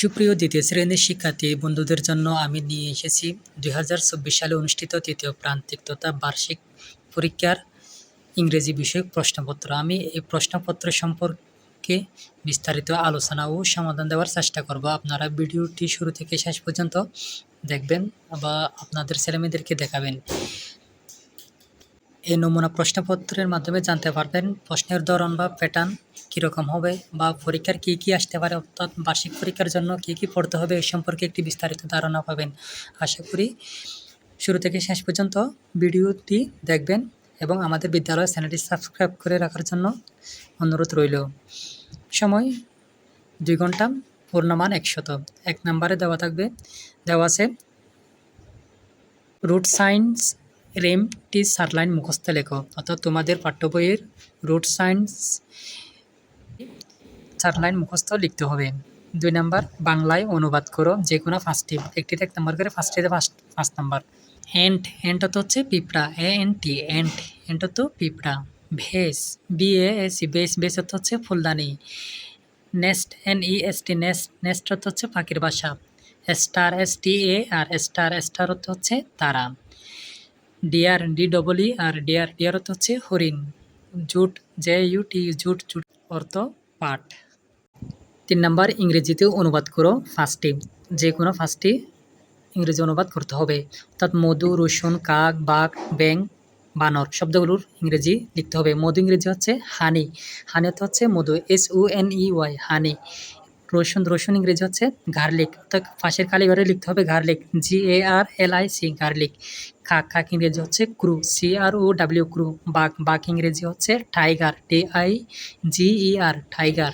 সুপ্রিয় দ্বিতীয় শ্রেণির শিক্ষার্থী, বন্ধুদের জন্য আমি নিয়ে এসেছি দুই হাজার চব্বিশ সালে অনুষ্ঠিত তৃতীয় প্রান্তিক তথা বার্ষিক পরীক্ষার ইংরেজি বিষয়ক প্রশ্নপত্র। আমি এই প্রশ্নপত্র সম্পর্কে বিস্তারিত আলোচনা ও সমাধান দেওয়ার চেষ্টা করব। আপনারা ভিডিওটি শুরু থেকে শেষ পর্যন্ত দেখবেন বা আপনাদের ছেলেমেয়েদেরকে দেখাবেন। এই নমুনা প্রশ্নপত্রের মাধ্যমে জানতে পারবেন প্রশ্নের ধরন বা প্যাটার্ন কীরকম হবে বা পরীক্ষার কী কী আসতে পারে, অর্থাৎ বার্ষিক পরীক্ষার জন্য কী কী পড়তে হবে এই সম্পর্কে একটি বিস্তারিত ধারণা পাবেন। আশা করি শুরু থেকে শেষ পর্যন্ত ভিডিওটি দেখবেন এবং আমাদের বিদ্যালয় চ্যানেলটি সাবস্ক্রাইব করে রাখার জন্য অনুরোধ রইল। সময় দুই ঘণ্টা, পূর্ণমান একশত এক নম্বরে দেওয়া থাকবে, দেওয়া আছে রুট সায়েন্স রেম টি সারলাইন মুখস্থ লেখো, অর্থাৎ তোমাদের পাঠ্য বইয়ের রুট সায়েন্স চার লাইন মুখস্থ লিখতে হবে। দুই নাম্বার, বাংলায় অনুবাদ করো, যে কোনো ফার্স্টটি একটিতে এক নাম্বার করে ফার্স্টটিতে ফার্স্ট পাঁচ নাম্বার। এন্ট এন্ট তো হচ্ছে পিঁপড়া, A N T ant ant তো পিঁপড়া। Vase, B A S vase vase অর্থ হচ্ছে ফুলদানি। Nest, N E S T, nest nest অর্থ হচ্ছে পাখির বাসা। Star, S T A, R star star অর্থ হচ্ছে তারা। Deer D double E R deer deer অর্থ হচ্ছে হরিণ। Jute J U T jute jute অর্থ পাট। তিন নাম্বার, ইংরেজিতে অনুবাদ করো ফার্স্টে যে কোনো ফার্স্টে ইংরেজি অনুবাদ করতে হবে। অর্থাৎ মধু, রসুন, কাক, বাঘ ব্যাং বানর শব্দগুলোর ইংরেজি লিখতে হবে। মধু ইংরেজি হচ্ছে হানি হানি অর্থ হচ্ছে মধু S U N E Y honey রসুন রসুন ইংরেজি হচ্ছে গার্লিক অর্থাৎ পাশের কালীঘরে লিখতে হবে garlic G A R L I C garlic কাক খাক ইংরেজি হচ্ছে crow C R O W crow বাঘ বাঘ ইংরেজি হচ্ছে tiger T I G E R tiger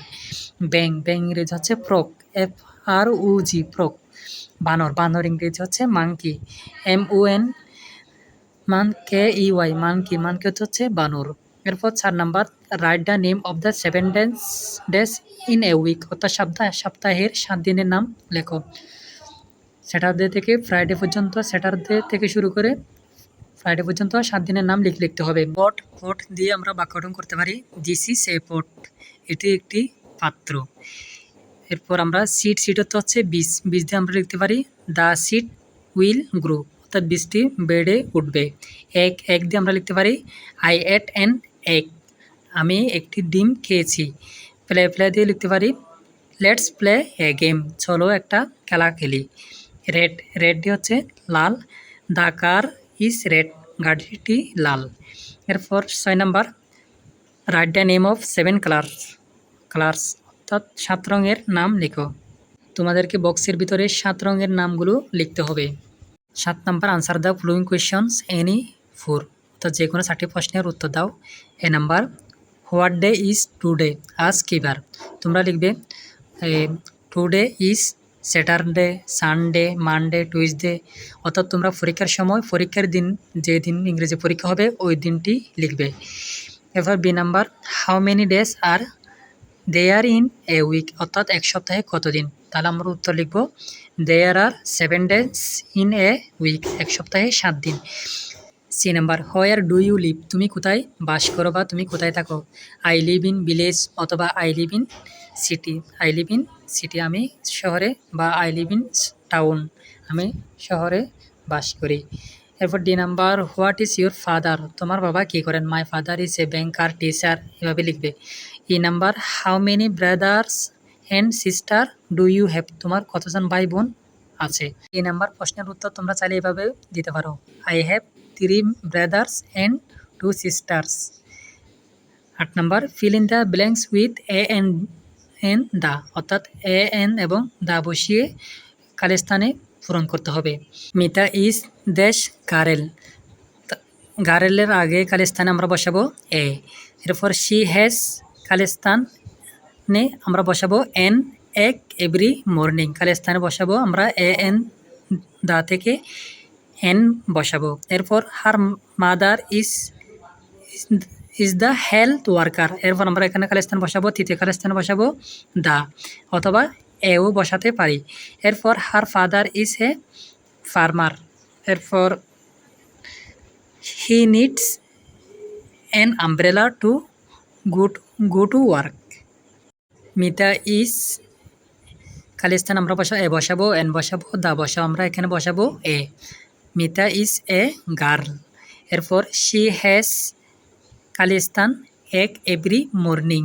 ব্যাং ব্যাং ইংরেজি হচ্ছে প্রক এফ আর ও জি প্রক বানর বানর ইংরেজি হচ্ছে মাংকি এম ও এন মান K E Y monkey monkey হচ্ছে বানর। এরপর চার number write the name of the seven days days in a week অর্থাৎ সপ্তাহ, সপ্তাহের সাত দিনের নাম লেখো। স্যাটারডে থেকে ফ্রাইডে পর্যন্ত স্যাটারডে থেকে শুরু করে ফ্রাইডে পর্যন্ত সাত দিনের নাম লিখে লিখতে হবে। পট পট দিয়ে আমরা বাক্য গঠন করতে পারি। দিস ইস এ পট এটি একটি পাত্র। এরপর আমরা সিট সিট অর্থ হচ্ছে বীজ। বীজ দিয়ে আমরা লিখতে পারি দ্য সিট উইল গ্রো অর্থাৎ বীজটি বেড়ে উঠবে। এক এক দিয়ে আমরা লিখতে পারি আই এট অ্যান এগ আমি একটি ডিম খেয়েছি। প্লে প্লে দিয়ে লিখতে পারি, লেটস প্লে এ গেম, চলো একটা খেলা খেলি। রেড রেড দিয়ে হচ্ছে লাল, দ্য কার ইজ রেড, গাড়িটি লাল। এরপর ছয় number, write the name of seven colours colours, অর্থাৎ সাত রঙের নাম লেখো। তোমাদেরকে বক্সের ভিতরে সাত রঙের নামগুলো লিখতে হবে। সাত number, answer the following questions, any four? অর্থাৎ যে কোনো চারটি প্রশ্নের উত্তর দাও। A number, what day is today? আজ কী বার? তোমরা লিখবে today is Saturday, Sunday, Monday, Tuesday. অর্থাৎ তোমরা পরীক্ষার সময়, পরীক্ষার দিন, যে দিন ইংরেজি পরীক্ষা হবে, ওই দিনটি লিখবে। এবার B number, how many days are there in a week? অর্থাৎ এক সপ্তাহে কতদিন তাহলে আমরা উত্তর লিখব there are seven days in a week, এক সপ্তাহে সাত দিন। C number, where do you live? তুমি কোথায় বাস করো বা তুমি কোথায় থাকো? আই লিভ ইন ভিলেজ অথবা I live in city. I live in city আমি শহরে বা আই লিভ ইন টাউন আমি শহরে বাস করি। এরপর D number, what is your father? তোমার বাবা কী করেন? My father is a banker, teacher, এভাবে লিখবে। E number, how many brothers and sister do you have? তোমার কতজন ভাই বোন আছে? এই নাম্বার, প্রশ্নের উত্তর তোমরা চাইলে এভাবে দিতে পারো। I have three brothers and two sisters আট number fill in the blanks with a an an the অর্থাৎ এ এন এবং দা বসিয়ে কালেস্থানে পূরণ করতে হবে। মিতা ইজ দেশ গারেল গারেলের আগে কালেস্থানে আমরা বসাবো এ এরপর শি হ্যাজ কালেস্থানে আমরা বসাবো এন এক এভরি মর্নিং কালেস্থানে বসাবো আমরা এ এন দা থেকে এন বসাবো। এরপর her mother is is the health worker. এরপর আমরা এখানে কালেস্থান বসাবো, তৃতীয় কালেস্থানে বসাবো, দা, অথবা এও বসাতে পারি। এরপর her father is a farmer. এরপর he needs an umbrella to go go to work. Mita is, খালি স্থান আমরা বসাবো এ বসাবো, এন বসাবো, দা বসাবো আমরা এখানে বসাবো, a. Mita is a girl এরপর শি হ্যাজ খালি স্থান এক এভরি মর্নিং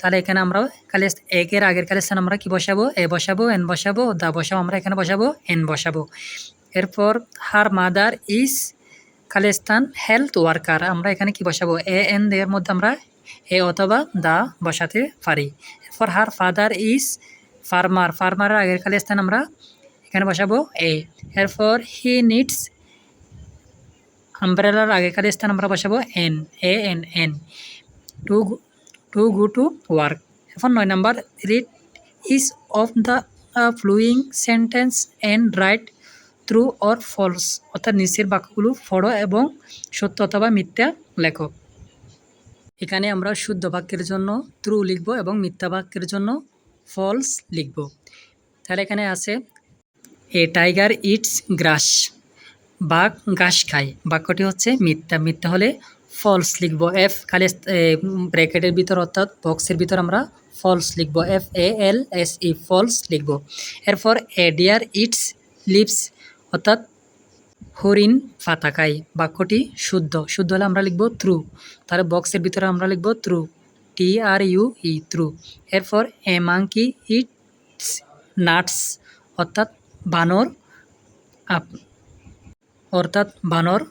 তাহলে এখানে আমরা খালি একের আগের খালি স্থান আমরা কি বসাবো? এ বসাবো, এন বসাবো, দা বসাবো, আমরা এখানে বসাবো, এন বসাবো। এরপর হার মাদার ইজ খালি স্থান হেলথ ওয়ার্কার আমরা এখানে কি বসাবো? এ, এন এর মধ্যে আমরা এ অথবা দা বসাতে পারি। এরপর হার ফাদার ইজ ফার্মার ফার্মারের আগের খালি স্থান আমরা এখানে বসাবো। এ এরপর হি নিডস আমব্রেলার আগে খালি স্থান আমরা বসাবো। An a an an to to go to work এখন নয় number read is of the following sentence and write true or false অর্থাৎ নিচের বাক্যগুলো পড়ো এবং সত্য অথবা মিথ্যা লেখো। এখানে আমরা শুদ্ধ বাক্যের জন্য ট্রু লিখব এবং মিথ্যা বাক্যের জন্য ফলস লিখব। তাহলে এখানে আছে এ টাইগার ইটস গ্রাস বাঘ ঘাস খায়। বাক্যটি হচ্ছে মিথ্যা। মিথ্যা হলে ফলস লিখব। এফ খালি ব্র্যাকেটের ভিতর অর্থাৎ বক্সের ভিতর আমরা ফলস লিখব। F A L S E false লিখব। এরপর এ ডিয়ার ইটস লিপস অর্থাৎ হরিণ পাতা খায়। বাক্যটি শুদ্ধ। শুদ্ধ হলে আমরা লিখব থ্রু। তাহলে বক্সের ভিতরে আমরা লিখব true. T R U E true. এরপর এ মাঙ্কি ইটস নাটস অর্থাৎ বানর, আপ, অর্থাৎ বানর,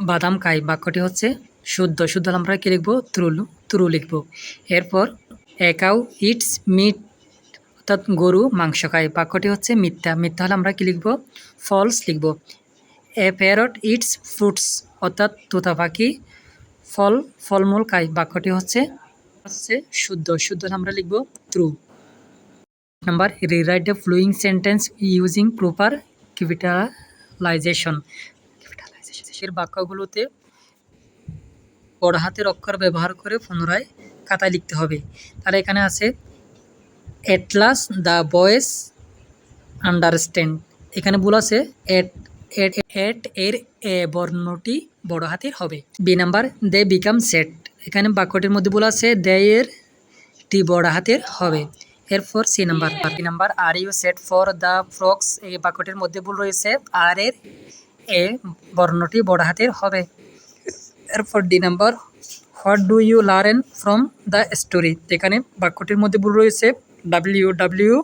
বাদাম খায় বাক্যটি হচ্ছে শুদ্ধ। শুদ্ধ আমরা কী লিখব? ত্রুলু ত্রু লিখব। এরপর একাউ ইটস মিট, অর্থাৎ গরু মাংস খায়। বাক্যটি হচ্ছে মিথ্যা। মিথ্যা হলে আমরা কী লিখব? ফলস লিখব। এ প্যারট ইটস ফ্রুটস, অর্থাৎ তোতা পাখি, ফল, ফলমূল খায়। বাক্যটি হচ্ছে হচ্ছে শুদ্ধ। শুদ্ধ আমরা লিখব true number rewrite the following sentence using proper capitalisation এর বাক্যগুলোতে বড় হাতের অক্ষর ব্যবহার করে পুনরায় খাতায় লিখতে হবে। তাহলে এখানে আছে এটলাস দ্য বয়েস আন্ডারস্ট্যান্ড এখানে ভুল আছে এট এট এর এ বর্ণটি বড় হাতের হবে। B number they became sad এখানে বাক্যটির মধ্যে ভুল আছে দে এর টি বড় হাতের হবে। এরপর C number C number, are you sad for the frogs এই বাক্যটির মধ্যে ভুল রয়েছে। আর এর এ বর্ণটি বড় হাতের হবে। এরপর D number, what do you learn from the story? এখানে বাক্যটির মধ্যে ভুল রয়েছে। ডাব্লিউ ডাব্লিউ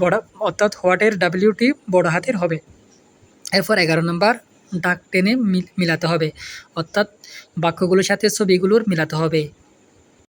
বড়, অর্থাৎ হোয়াটের ডাব্লিউটি বড় হাতের হবে। এরপর এগারো নম্বর, ডাক টেনে মিলাতে হবে। অর্থাৎ বাক্যগুলোর সাথে ছবিগুলোর মিলাতে হবে।